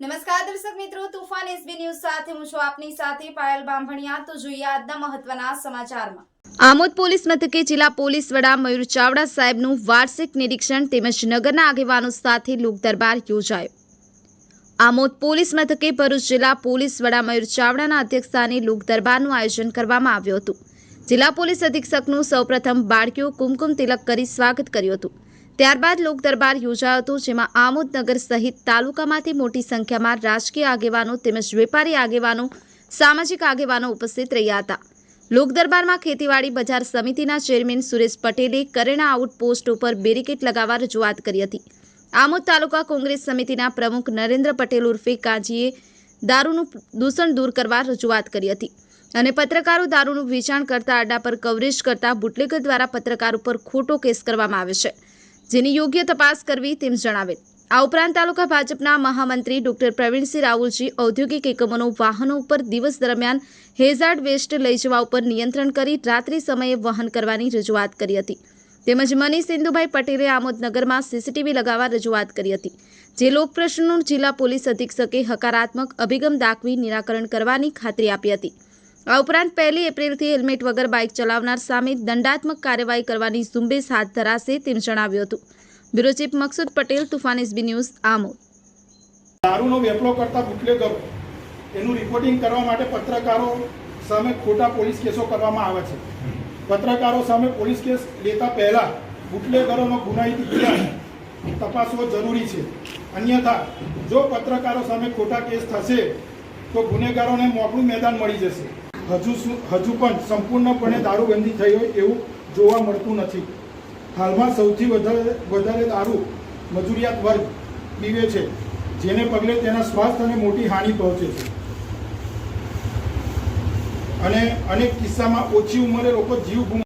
નમસ્કાર દર્શક મિત્રો, તુફાન એસબી ન્યૂઝ સાથે હું છું આપની સાથે પાયલ બાંભણિયા. તો જોઈએ આજના મહત્વના સમાચારમાં. આમોદ પોલીસ મથકે જિલ્લા પોલીસ વડા મયુર ચાવડા સાહેબનું વાર્ષિક નિરીક્ષણ તેમજ નગરના આગેવાનો સાથે લોક દરબાર યોજાયો. આમોદ પોલીસ મથકે ભરૂચ જિલ્લા પોલીસ વડા મયુર ચાવડાના અધ્યક્ષસ્થાને લોક દરબારનું આયોજન કરવામાં આવ્યું હતું. જિલ્લા પોલીસ અધિક્ષકનું સૌપ્રથમ બાળકીઓ કુમકુમ તિલક કરી સ્વાગત કર્યું હતું. ત્યારબાદ લોક દરબાર યોજાયો હતો, જેમાં આમોદનગર સહિત તાલુકામાંથી મોટી સંખ્યામાં રાજકીય આગેવાનો તેમજ વેપારી આગેવાનો, સામાજિક આગેવાનો ઉપસ્થિત રહ્યા હતા. લોક દરબારમાં ખેતીવાડી બજાર સમિતિના ચેરમેન સુરેશ પટેલે કરેણા આઉટપોસ્ટ ઉપર બેરીકેટ લગાવવા રજૂઆત કરી હતી. આમોદ તાલુકા કોંગ્રેસ સમિતિના પ્રમુખ નરેન્દ્ર પટેલ ઉર્ફે કાજીએ દારૂનું દૂષણ દૂર કરવા રજૂઆત કરી હતી અને પત્રકારો દારૂનું વેચાણ કરતા આડા પર કવરેજ કરતા બુટલેગર દ્વારા પત્રકાર ઉપર ખોટો કેસ કરવામાં આવે છે. જેની યોગ્ય તપાસ કરવી તેમ જણાવેલ. આ ઉપરાંત તાલુકા ભાજપના મહામંત્રી ડોક્ટર પ્રવીણસિંહ રાહુલજી ઔદ્યોગિક એકમોનો વાહનો ઉપર દિવસ દરમિયાન હેઝાર્ડ વેસ્ટ લઈ જવા ઉપર નિયંત્રણ કરી રાત્રિ સમયે વહન કરવાની રજૂઆત કરી હતી. તેમજ મનીષ સિંધુભાઈ પટેલે આમોદનગરમાં સીસીટીવી લગાવવા રજૂઆત કરી હતી. જે લોકપ્રશ્નનું જિલ્લા પોલીસ અધિક્ષકે હકારાત્મક અભિગમ દાખવી નિરાકરણ કરવાની ખાતરી આપી હતી. આ ઉપરાંત પહેલી એપ્રિલથી હેલ્મેટ વગર બાઇક ચલાવનાર સામે દંડાત્મક કાર્યવાહી કરવાની ઝુંબેશ હાથ ધરાશે તેમ જણાવ્યું હતું. Bureau chief Maksud Patel, Toofan SB news, Amod. દારૂનો વેપલો કરતા બુટલેગરો એનું રિપોર્ટિંગ કરવા માટે પત્રકારો સામે ખોટા પોલીસ કેસો કરવામાં આવે છે. પત્રકારો સામે પોલીસ કેસ લેતા પહેલા બુટલેગરોનો ગુનાહિત ઇતિહાસ તપાસવો જરૂરી છે. અન્યથા, જો પત્રકારો સામે ખોટા કેસ થશે, તો ગુનેગારોને મોકળું મેદાન મળી જશે. હજુ હજુ પણ સંપૂર્ણપણે દારૂબંધી થઈ હોય એવું જોવા મળતું નથી. હાલમાં સૌથી વધારે વધારે દારૂ મજૂરિયાત વર્ગ પીવે છે, જેને પગલે તેના સ્વાસ્થ્ય અને મોટી હાનિ પહોંચે છે. અને અનેક કિસ્સામાં ઓછી ઉંમરે લોકો જીવ